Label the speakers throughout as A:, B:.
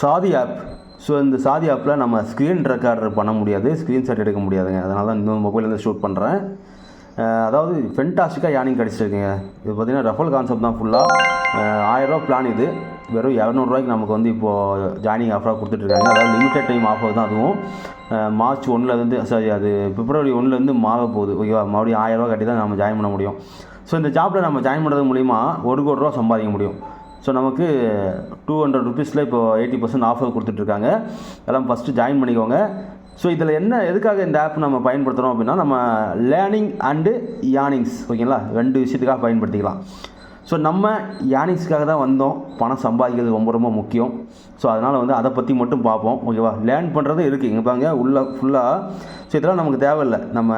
A: சாதி app so இந்த சாதி ஆப்பில் நம்ம ஸ்க்ரீன் ரெக்கார்டர் பண்ண முடியாது. ஸ்க்ரீன் ஷாட் எடுக்க முடியாதுங்க. அதனால தான் இந்த மொபைலேருந்து ஷூட் பண்ணுறேன் அதாவது ஃபென்டாஸ்டிக்காக யானிங் கிடச்சிருக்குங்க. இது பார்த்திங்கன்னா ரஃபல் கான்செப்ட் தான் ஃபுல்லாக ஆயிரரூவா பிளான் இது. வெறும் இரநூறுவாய்க்கு நமக்கு வந்து இப்போது ஜாயினிங் ஆஃபராக கொடுத்துட்ருக்காங்க அதாவது லிமிட்டட் டைம் ஆஃபர் தான் அதுவும். மார்ச் ஒன்றுலேருந்து சாரி அது பிப்ரவரி ஒன்றுலேருந்து மாற போகுது. ஓகேவா? மறுபடியும் ஆயிரரூவா கட்டி தான் நம்ம ஜாயின் பண்ண முடியும். ஸோ இந்த ஜாப்பில் நம்ம ஜாயின் பண்ணுறது மூலிமா ஒரு கோடி ரூபா சம்பாதிக்க முடியும். ஸோ நமக்கு டூ ஹண்ட்ரட் ருபீஸில் இப்போ எயிட்டி பர்சன்ட் ஆஃபர் கொடுத்துட்ருக்காங்க. எல்லாம் ஃபஸ்ட்டு ஜாயின் பண்ணிக்கோங்க. ஸோ இதில் என்ன எதுக்காக இந்த ஆப் நம்ம பயன்படுத்துகிறோம் அப்படின்னா நம்ம லேர்னிங் அண்டு யானிங்ஸ் ஓகேங்களா? ரெண்டு விஷயத்துக்காக பயன்படுத்திக்கலாம். ஸோ நம்ம யானிங்ஸ்க்காக தான் வந்தோம். பணம் சம்பாதிக்கிறது ரொம்ப ரொம்ப முக்கியம். ஸோ அதனால் வந்து அதை பற்றி மட்டும் பார்ப்போம். ஓகேவா? லேர்ன் பண்ணுறது இருக்குது இங்கே பாருங்க உள்ள ஃபுல்லாக ஸோ இதெல்லாம் நமக்கு தேவையில்லை. நம்ம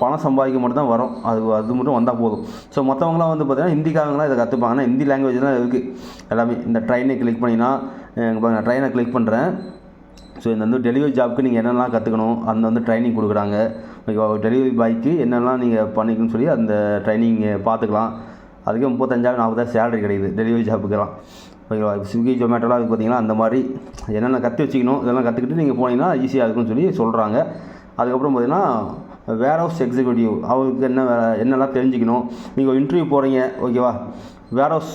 A: பணம் சம்பாதிக்க மட்டும் தான் வரும். அது அது மட்டும் வந்தால் போதும். ஸோ மற்றவங்களாம் வந்து பார்த்தீங்கன்னா ஹிந்திக்காரங்களாம் இதை கற்றுப்பாங்க ஆனால் ஹிந்தி லாங்குவேஜ் தான் இருக்குது எல்லாமே இந்த ட்ரெயினை கிளிக் பண்ணினா இங்கே பாருங்க ட்ரெயினை கிளிக் பண்ணுறேன் ஸோ இந்த வந்து டெலிவரி ஜாப்க்கு நீங்கள் என்னெல்லாம் கற்றுக்கணும் அந்த வந்து ட்ரைனிங் கொடுக்குறாங்க. ஓகேவா? டெலிவரி பாய்க்கு என்னெல்லாம் நீங்கள் பண்ணிக்கணும்னு சொல்லி அந்த ட்ரைனிங் பார்த்துக்கலாம் அதுக்கு முப்பத்தஞ்சாயிரம் நாற்பதாயிரம் சேலரி கிடைக்குது டெலிவரி ஜாப்புக்கெல்லாம் ஓகேவா? ஸ்விக்கி ஜொமேட்டோலாம் இது பார்த்தீங்கன்னா அந்த மாதிரி என்னென்ன கற்று வச்சுக்கணும் இதெல்லாம் கற்றுக்கிட்டு நீங்கள் போனீங்கன்னா ஈஸியாக இருக்கும்னு சொல்லி சொல்கிறாங்க அதுக்கப்புறம் பார்த்தீங்கன்னா வேர் ஹவுஸ் எக்ஸிக்யூட்டிவ் அவருக்கு என்ன என்னெல்லாம் தெரிஞ்சுக்கணும்? நீங்கள் இன்டர்வியூ போகிறீங்க ஓகேவா வேர் ஹவுஸ்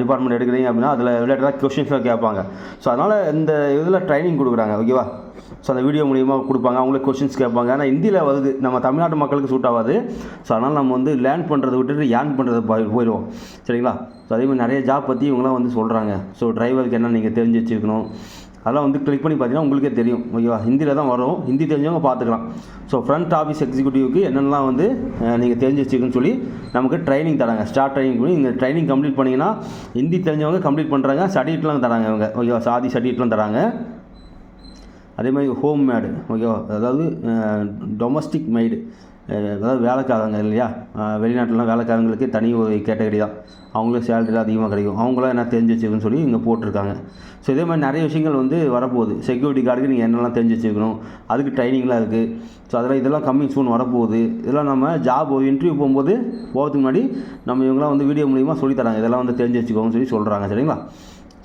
A: டிபார்ட்மெண்ட் எடுக்கிறீங்க அப்படின்னா அதில் ரிலேட்டடாக கொஷின்ஸ்லாம் கேட்பாங்க. ஸோ அதனால் இந்த இதில் ட்ரைனிங் கொடுக்குறாங்க ஓகேவா ஸோ அந்த வீடியோ மூலியமாக கொடுப்பாங்க அவங்களே கொஷின்ஸ் கேட்பாங்க. ஆனால் ஹிந்தியில் வருது நம்ம தமிழ்நாட்டு மக்களுக்கு சூட் ஆகாது. ஸோ அதனால் நம்ம வந்து லேர்ன் பண்ணுறதை விட்டுட்டு ஏர்ன் பண்ணுறது போயிடுவோம். சரிங்களா? ஸோ அதே மாதிரி நிறைய ஜாப் பற்றி இவங்களாம் வந்து சொல்கிறாங்க ஸோ டிரைவருக்கு என்ன நீங்கள் தெரிஞ்சு வச்சுருக்கணும்? அதெல்லாம் வந்து கிளிக் பண்ணி பார்த்தீங்கன்னா உங்களுக்கே தெரியும். ஓகேவா ஹிந்தியில் தான் வரும். ஹிந்தி தெரிஞ்சவங்க பார்த்துக்கலாம். ஸோ ஃப்ரண்ட் ஆஃபீஸ் எக்ஸிக்யூட்டிவ்க்கு என்னென்னலாம் வந்து நீங்கள் தெரிஞ்சு வச்சுக்கன்னு சொல்லி நமக்கு ட்ரைனிங் தராங்க. ஸ்டார்ட் ட்ரைனிங் பண்ணி நீங்கள் ட்ரைனிங் கம்ப்ளீட் பண்ணிங்கன்னா ஹிந்தி தெரிஞ்சவங்க கம்ப்ளீட் பண்ணுறாங்க சர்டிஃபிகேட்லாம் தராங்க இவங்க. ஓகேவா சாதி சர்டிஃபிகேட்லாம் தராங்க. அதே மாதிரி ஹோம் மேடு ஓகேவா அதாவது டொமஸ்டிக் மெய்டு அதாவது வேலைக்காரங்க இல்லையா? வெளிநாட்டிலலாம் வேலைக்காரங்களுக்கு தனி ஒரு கேட்டகரி தான். அவங்களுக்கு சேலரி அதிகமாக கிடைக்கும். அவங்களாம் என்ன தெரிஞ்சு வச்சுக்கணும்னு சொல்லி இங்கே போட்டிருக்காங்க. ஸோ இதே மாதிரி நிறைய விஷயங்கள் வந்து வரப்போகுது. செக்யூரிட்டி கார்டுக்கு நீங்கள் என்னெல்லாம் தெரிஞ்சு வச்சுக்கணும் அதுக்கு ட்ரைனிங்லாம் இருக்குது ஸோ அதெல்லாம் இதெல்லாம் கம்மிங் சூன் வரப்போகுது. இதெல்லாம் நம்ம ஜாப் இன்டர்வியூ போகும்போது போகிறதுக்கு முன்னாடி நம்ம இவங்களாம் வந்து வீடியோ மூலிமா சொல்லித்தராங்க இதெல்லாம் வந்து தெரிஞ்சு வச்சுக்கோங்கன்னு சொல்லி சொல்கிறாங்க சரிங்களா?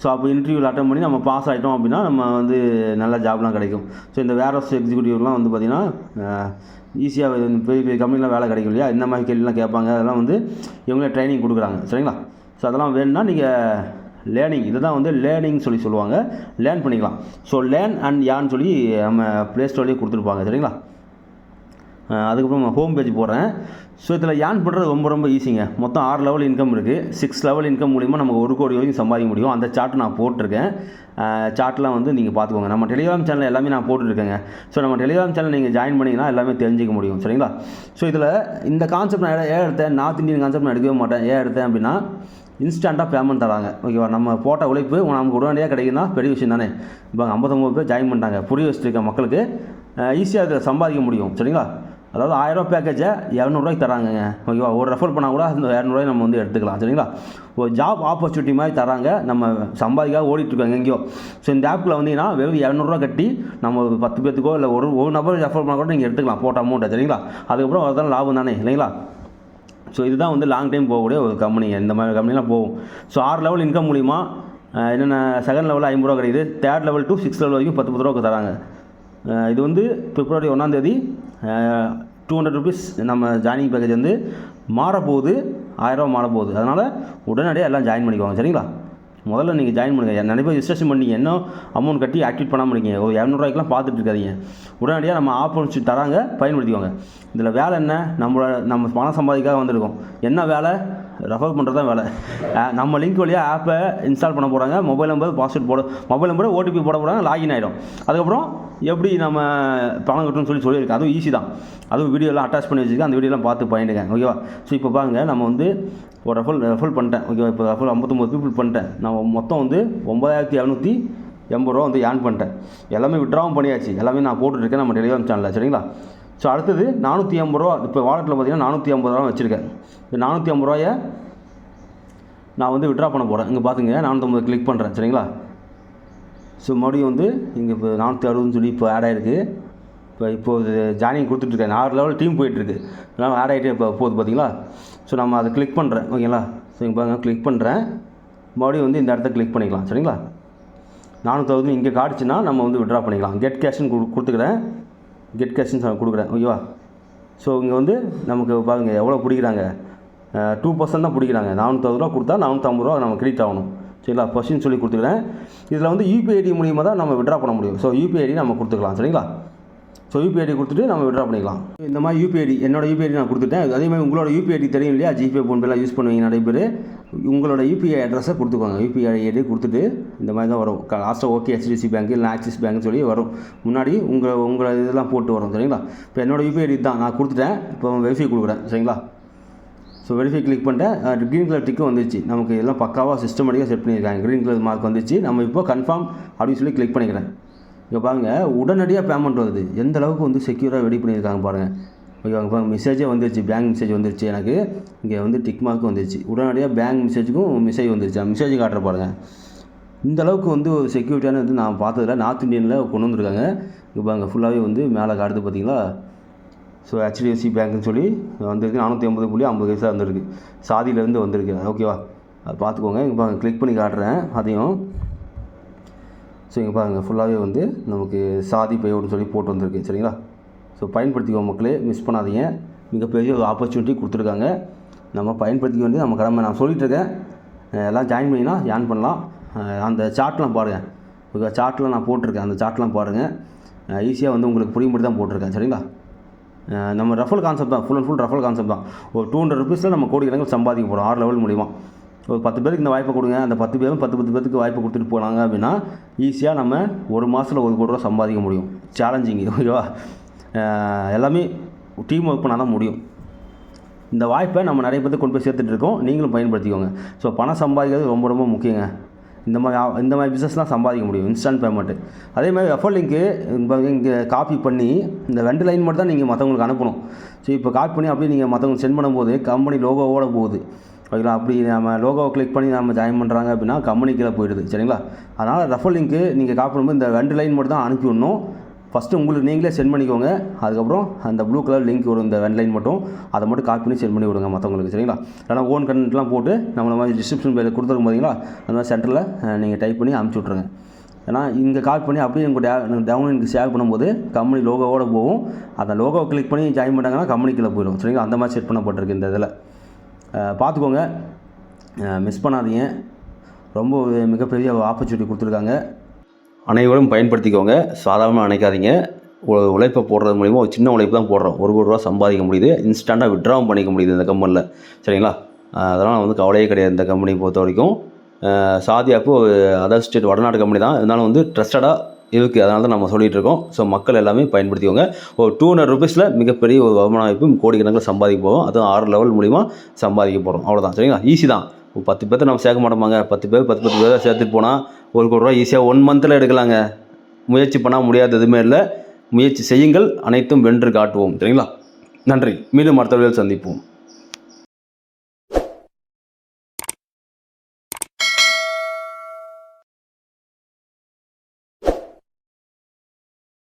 A: ஸோ அப்போ இன்டர்வியூவில் அட்டன் பண்ணி நம்ம பாஸ் ஆகிட்டோம் அப்படின்னா நம்ம வந்து நல்ல ஜாப்லாம் கிடைக்கும். ஸோ இந்த வேர் ஹவுஸ் எக்ஸிக்யூட்டிவ்லாம் வந்து பார்த்திங்கன்னா ஈஸியாக பெரிய பெரிய கம்பெனிலாம் வேலை கிடைக்கும் இல்லையா? இந்த மாதிரி கேள்விலாம் கேட்பாங்க. அதெல்லாம் வந்து இவங்களே ட்ரைனிங் கொடுக்குறாங்க. சரிங்களா? ஸோ அதெல்லாம் வேணும்னா நீங்கள் லேர்னிங் இதை தான் வந்து லேர்னிங் சொல்லி சொல்லுவாங்க. லேர்ன் பண்ணிக்கலாம். ஸோ லேர்ன் அண்ட் யான்னு சொல்லி நம்ம ப்ளே ஸ்டோர்லேயே கொடுத்துருப்பாங்க. சரிங்களா? அதுக்கப்புறம் ஹோம் பேஜ் போகிறேன் ஸோ இதில் ஏன் பண்ணுறது ரொம்ப ரொம்ப ஈஸிங்க மொத்தம் ஆறு லெவல் இன்கம் இருக்குது சிக்ஸ் லெவல் இன்கம் மூலிமா நமக்கு ஒரு கோடி வரைக்கும் சம்பாதிக்க முடியும். அந்த சார்ட் நான் போட்டிருக்கேன். சார்ட்லாம் வந்து நீங்கள் பார்த்துக்கோங்க நம்ம டெலிகிராம் சேனல் எல்லாமே நான் போட்டுருக்கேங்க ஸோ நம்ம டெலிகிராம் சேனல் நீங்கள் ஜாயின் பண்ணிங்கன்னா எல்லாமே தெரிஞ்சிக்க முடியும். சரிங்களா? ஸோ இதில் இந்த கான்செப்ட் நான் ஏன் எடுத்தேன். நார்த் இந்தியன் கான்செப்ட் நான் எடுக்கவே மாட்டேன். ஏன் எடுத்தேன் அப்படின்னா இன்ஸ்டண்ட்டாக பேமெண்ட் தராங்க. ஓகேவா? நம்ம போட்ட உழைப்பு நமக்கு உடனடியாக கிடைக்குன்னா பெரிய விஷயம் தானே. இப்போ ஐம்பத்தொம்பது பேர் ஜாயின் பண்ணிட்டாங்க. புரிய வச்சுருக்க மக்களுக்கு ஈஸியாக இதில் சம்பாதிக்க முடியும். சரிங்களா? அதாவது ஆயிரரூவா பேக்கேஜை இரநூறுவாய்க்கு தராங்கங்க. ஓகேவா ஒரு ரெஃபர் பண்ணால் கூட அந்த இரநூறுவாய் நம்ம வந்து எடுத்துக்கலாம். சரிங்களா? ஒரு ஜாப் ஆப்பர்ச்சுனிட்டி மாதிரி தராங்க. நம்ம சம்பாதிக்காக ஓடிட்டுருக்காங்க எங்கேயோ. ஸோ இந்த ஆப்பில் வந்தீங்கன்னா வெறும் இரநூறுவா கட்டி நம்ம ஒரு பத்து பேத்துக்கோ இல்லை ஒரு ஒரு நபர் ரெஃபர் பண்ணால் கூட நீங்கள் எடுத்துக்கலாம். போட்ட அமௌண்ட்டை சரிங்களா? அதுக்கப்புறம் அதுதான் லாபம் தானே? இல்லைங்களா? ஸோ இதுதான் வந்து லாங் டைம் போகக்கூடிய ஒரு கம்பெனி இந்த மாதிரி கம்பெனிலாம் போகும். ஸோ ஆறு லெவல் இன்கம் மூலிமா என்னென்ன செகண்ட் லெவலில் ஐம்பது ரூபா கிடைக்குது. Third level to six level வரைக்கும் பத்து பத்து ரூபா தராங்க. இது வந்து பிப்ரவரி ஒன்றாந்தேதி டூ ஹண்ட்ரட் ருபீஸ் நம்ம ஜாயினிங் பேக்கேஜ் வந்து மாறப்போகுது ஆயிரரூவா மாறப்போகுது. அதனால் உடனடியாக எல்லாம் ஜாயின் பண்ணிக்குவாங்க சரிங்களா? முதல்ல நீங்கள் ஜாயின் பண்ணுங்கள் நிறைய பேர் ரிஜிஸ்ட்ரேஷன் பண்ணி என்ன அமௌண்ட் கட்டி ஆக்டிவேட் பண்ணாமல் இருக்கீங்க. ஒரு இரநூறுவாய்க்குலாம் பார்த்துட்டு இருக்காதீங்க. உடனடியாக நம்ம ஆப்பர்ச்சுனிட்டி தராங்க பயன்படுத்திக்கோங்க. இதில் வேலை என்ன? நம்மளோட நம்ம பணம் சம்பாதிக்காக வந்திருக்கோம். என்ன வேலை? ரெஃபர் பண்ணுறது தான் வேலை நம்ம லிங்க் வழியாக ஆப்பை இன்ஸ்டால் பண்ண போகிறாங்க மொபைல் நம்பர் பாஸ்வேர்ட் போட மொபைல் நம்பர் ஓடிபி போட போகிறாங்க லாகின் ஆகிடும் அதுக்கப்புறம் எப்படி நம்ம பணம் கட்டணும்னு சொல்லி சொல்லியிருக்கேன் அதுவும் ஈஸி தான். அதுவும் வீடியோலாம் அட்டாச் பண்ணி வச்சுருக்கேன் அந்த வீடியோலாம் பார்த்து பண்ணிடுங்க ஓகேவா ஸோ இப்போ பாருங்க நம்ம வந்து ஒரு ரெஃபல் ரெஃபல் பண்ணிட்டேன் ஓகேவா இப்போ ரெஃபல் ஐம்பத்தொம்பது பீப்புள் பண்ணிட்டேன். நான் மொத்தம் வந்து ஒம்பதாயிரத்தி இரநூத்தி எண்பது ரூபா வந்து ஏர்ன் பண்ணிட்டேன். எல்லாமே விட்ராவும் பண்ணியாச்சு. எல்லாமே நான் போட்டுருக்கேன் நம்ம டெலிகிராம் சேனலில் சரிங்களா? ஸோ அடுத்தது நானூற்றி ஐம்பது ரூபா. இப்போ வாலெட்டில் பார்த்தீங்கன்னா நானூற்றி ஐம்பது ரூபா வச்சுருக்கேன். இந்த நானூற்றி ஐம்பது ரூபாயை நான் வந்து விட்ரா பண்ண போகிறேன் இங்கே பார்த்துங்க நானூற்றம்பது கிளிக் பண்ணுறேன் சரிங்களா? ஸோ மறுபடியும் வந்து இங்கே இப்போ நானூற்றி அறுபதுன்னு சொல்லி இப்போ ஆட் ஆகிருக்கு இப்போ இப்போது ஜாயினிங் கொடுத்துட்ருக்கேன் ஆறு லெவல் டீம் போயிட்டுருக்கு அதனால் ஆட் ஆகிட்டே இப்போ போகுது பார்த்தீங்களா ஸோ நம்ம அதை கிளிக் பண்ணுறேன் ஓகேங்களா? ஸோ இங்கே பாருங்கள் கிளிக் பண்ணுறேன் மறுபடியும் வந்து இந்த இடத்த கிளிக் பண்ணிக்கலாம். சரிங்களா? நானூற்றி அறுபது இங்கே காட்டுச்சுன்னா நம்ம வந்து விட்ரா பண்ணிக்கலாம். கெட் கேஷ்னு கொடு கொடுத்துக்கிறேன். கெட் கேஷ்னு கொடுக்குறேன். ஓகேவா ஸோ இங்கே வந்து நமக்கு பாருங்கள் எவ்வளோ பிடிக்கிறாங்க? டூ பர்சன்ட் தான் பிடிக்கிறாங்க. நானூற்றறுபது ரூபா கொடுத்தா நானூற்றம்பது ரூபா நம்ம கிரெடிட் ஆகணும். சரிங்களா? ஃபஸ்ட்டுன்னு சொல்லி கொடுத்துக்கிறேன். இதில் வந்து யூபிஐ ஐடி மூலியமாக தான் நம்ம விட்ரா பண்ண முடியும். ஸோ யூபிஐ ஐடி நம்ம கொடுத்துக்கலாம். சரிங்களா? ஸோ யூபிஐ ஐடி கொடுத்துட்டு நம்ம விட்ரா பண்ணிக்கலாம். இந்த மாதிரி யூபிஐ ஐடி என்னோட யூபிஐ ஐடி நான் கொடுத்துட்டேன். அதே மாதிரி உங்களோட யூபிஐ ஐடி தெரியும் இல்லையா? ஜிபே ஃபோன்பேலாம் யூஸ் பண்ணுவீங்க நிறைய பேர். உங்களோட யூபிஐ அட்ரஸை கொடுத்துக்கோங்க. யூபிஐ ஐடி கொடுத்துட்டு இந்த மாதிரி தான் வரும். லாஸ்ட்டாக ஓகே ஹெச்டிசி பேங்க் இல்லை ஆக்சிஸ் பேங்க்னு சொல்லி வரும். முன்னாடி உங்கள் உங்களை இதெல்லாம் போட்டு வரும் சரிங்களா? இப்போ என்னோடய யூபிஐ ஐடி தான். நான் கொடுத்துட்டேன். இப்போ வெரிஃபை கொடுக்குறேன் சரிங்களா? ஸோ வெரிஃபை கிளிக் பண்ணிட்டேன். க்ரீன் கலர் டிக்கும் வந்துச்சு நமக்கு எல்லாம் பக்காவாக சிஸ்டமேட்டிக்காக செட் பண்ணியிருக்காங்க. க்ரீன் கலர் மார்க் வந்துச்சு நம்ம இப்போ கன்ஃபார்ம் அப்படின்னு சொல்லி கிளிக் பண்ணிக்கிறேன். இங்கே பாருங்கள் உடனடியாக பேமெண்ட் வருது. எந்த அளவுக்கு வந்து செக்யூராக ரெடி பண்ணியிருக்காங்க பாருங்கள் ஓகே அங்கே மெசேஜே வந்துருச்சு பேங்க் மெசேஜ் வந்துருச்சு எனக்கு. இங்கே வந்து டிக் மார்க் வந்துருச்சு. உடனடியாக பேங்க் மெசேஜுக்கும் மெசேஜ் வந்துருச்சு. அந்த மெசேஜ் காட்டுற பாருங்கள் இந்த அளவுக்கு வந்து ஒரு செக்யூரிட்டியான வந்து நான் பார்த்ததில்ல. நார்த் இந்தியனில் கொண்டு வந்திருக்காங்க. இங்கே பாருங்க ஃபுல்லாகவே வந்து மேலே காட்டுது பார்த்தீங்களா ஸோ ஹெச்டிஎஃப்சி பேங்க்னு சொல்லி வந்திருக்கு. நானூற்றி ஐம்பது புள்ளி ஐம்பது வயசாக வந்திருக்கு. சாதியிலேருந்து வந்திருக்கு. ஓகேவா அது பார்த்துக்கோங்க. இங்கே பாருங்க கிளிக் பண்ணி காட்டுறேன். அதையும். ஸோ இங்கே பாருங்கள் ஃபுல்லாகவே வந்து நமக்கு சாதி பேயோடு சொல்லி போட்டு வந்திருக்கு. சரிங்களா? ஸோ பயன்படுத்திக்கோ மக்களே மிஸ் பண்ணாதீங்க. மிகப்பெரிய ஒரு ஆப்பர்ச்சுனிட்டி கொடுத்துருக்காங்க. நம்ம பயன்படுத்திக்க வேண்டியது நம்ம கடமை. நான் சொல்லிட்டு இருக்கேன் எல்லாம் ஜாயின் பண்ணினா ஜாயின் பண்ணலாம். அந்த சார்ட்லாம் பாருங்கள் ஓகே சார்ட்லாம் நான் போட்டிருக்கேன். அந்த சார்ட்லாம் பாருங்கள் ஈஸியாக வந்து உங்களுக்கு புரியும்படி தான் போட்டிருக்கேன். சரிங்களா? நம்ம ரஃபல் கான்செப்ட் தான். Full and full raffle concept தான். ஒரு டூ ஹண்ட்ரட் ருபீஸில் நம்ம கோடிக்கணக்கில் சம்பாதிக்க போகிறோம் ஆறு லெவல் மூலிமா ஒரு பத்து பேருக்கு இந்த வாய்ப்பை கொடுங்க. அந்த பத்து பேரும் பத்து பத்து பேருக்கு வாய்ப்பு கொடுத்துட்டு போனாங்க அப்படின்னா ஈஸியாக நம்ம ஒரு மாதத்தில் ஒரு கோடி ரூபா சம்பாதிக்க முடியும். சேலஞ்சிங் ஓகேவா? எல்லாமே டீம் ஒர்க் பண்ணால் தான் முடியும். இந்த வாய்ப்பை நம்ம நிறைய பேர்த்துக்கு கொண்டு போய் சேர்த்துட்டு இருக்கோம். நீங்களும் பயன்படுத்திக்கோங்க. ஸோ பணம் சம்பாதிக்கிறது ரொம்ப ரொம்ப முக்கியங்க. இந்த மாதிரி இந்த மாதிரி பிஸ்னஸ்லாம் சம்பாதிக்க முடியும். இன்ஸ்டன்ட் பேமெண்ட்டு அதே மாதிரி ரெஃபர் லிங்க்கு இங்கே காப்பி பண்ணி இந்த ரெண்டு லைன் மட்டும் தான் நீங்கள் மற்றவங்களுக்கு அனுப்பணும். ஸோ இப்போ காப்பி பண்ணி அப்படியே நீங்கள் மற்றவங்களுக்கு சென்ட் பண்ணும்போது கம்பெனி லோகோவோட போகுது. ஓகேங்களா? அப்படி நம்ம லோகோவை கிளிக் பண்ணி நம்ம ஜாயின் பண்ணுறாங்க அப்படின்னா கம்பெனி கீழே போயிடுது. சரிங்களா? அதனால் ரெஃபர் லிங்க்கு நீங்கள் காப்பி பண்ணும்போது இந்த ரெண்டு லைன் மட்டும் தான் அனுப்பி விடணும். ஃபஸ்ட்டு உங்களுக்கு நீங்களே சென்ட் பண்ணிக்கோங்க. அதுக்கப்புறம் அந்த ப்ளூ கலர் லிங்க் வரும் இந்த வென்லைன் மட்டும். அதை மட்டும் காப்பி பண்ணி சென்ட் பண்ணி விடுங்க மற்றவங்களுக்கு சரிங்களா ஏன்னா ஓன் கண்டென்ட்லாம் போட்டு நம்மள மாதிரி டிஸ்கிரிப்ஷன் பேரில் கொடுத்துருக்கும் பார்த்தீங்களா அந்த மாதிரி சென்டரில் நீங்கள் டைப் பண்ணி அனுப்பிச்சி விட்ருங்க ஏன்னா இங்கே கால் பண்ணி அப்படியே உங்கள் டவுன்லைனுக்கு ஷேர் பண்ணும்போது கம்பெனி லோகோவோட போகும். அந்த லோகோவை கிளிக் பண்ணி ஜாயின் பண்ணாங்கன்னா கம்பெனிக்குள்ளே போயிடும் சரிங்களா? அந்த மாதிரி செட் பண்ணப்பட்டிருக்கு இந்த இதில். பார்த்துக்கோங்க. மிஸ் பண்ணாதீங்க. ரொம்ப மிகப்பெரிய ஆப்பர்ச்சுனிட்டி கொடுத்துருக்காங்க. அனைவரும் பயன்படுத்திக்கோங்க. சாதாரணமாக நினைக்காதீங்க. உ- உழைப்பை போடுறது மூலிமா ஒரு சின்ன உழைப்பு தான் போடுறோம். ஒரு கோடி ரூபா சம்பாதிக்க முடியுது. இன்ஸ்டண்ட்டாக விட்ராவும் பண்ணிக்க முடியுது இந்த கம்பெனியில் சரிங்களா? அதனால் அதெல்லாம் வந்து கவலையே கிடையாது இந்த கம்பெனி பொறுத்த வரைக்கும். சாதியாப்பு அதர் ஸ்டேட் வடநாட்டு கம்பெனி தான். இருந்தாலும் வந்து ட்ரஸ்டடாக இருக்குது அதனால தான் நம்ம சொல்லிட்டு இருக்கோம். ஸோ மக்கள் எல்லாமே பயன்படுத்திக்கோங்க. ஒரு டூ ஹண்ட்ரட் ருபீஸில் மிகப்பெரிய ஒரு வருமான வாய்ப்பு கோடிக்கணக்கில் சம்பாதிக்க போகிறோம் அதுவும் ஆறு லெவல் மூலிமா சம்பாதிக்க போகிறோம் அவ்வளோதான் சரிங்களா? ஈஸி தான். பத்து பேர்த்த நம்ம சேர்க்க மாட்டோமாங்க? பத்து பேர் பத்து பத்து பேர் சேர்த்துட்டு போனால் ஒரு கோடி ரூபா ஈஸியாக ஒன் மந்தில் எடுக்கலாங்க. முயற்சி பண்ணால் முடியாத எதுவுமே இல்லை. முயற்சி செய்யுங்கள் அனைத்தும் வென்று காட்டுவோம். சரிங்களா? நன்றி. மீண்டும் அடுத்த சந்திப்போம்.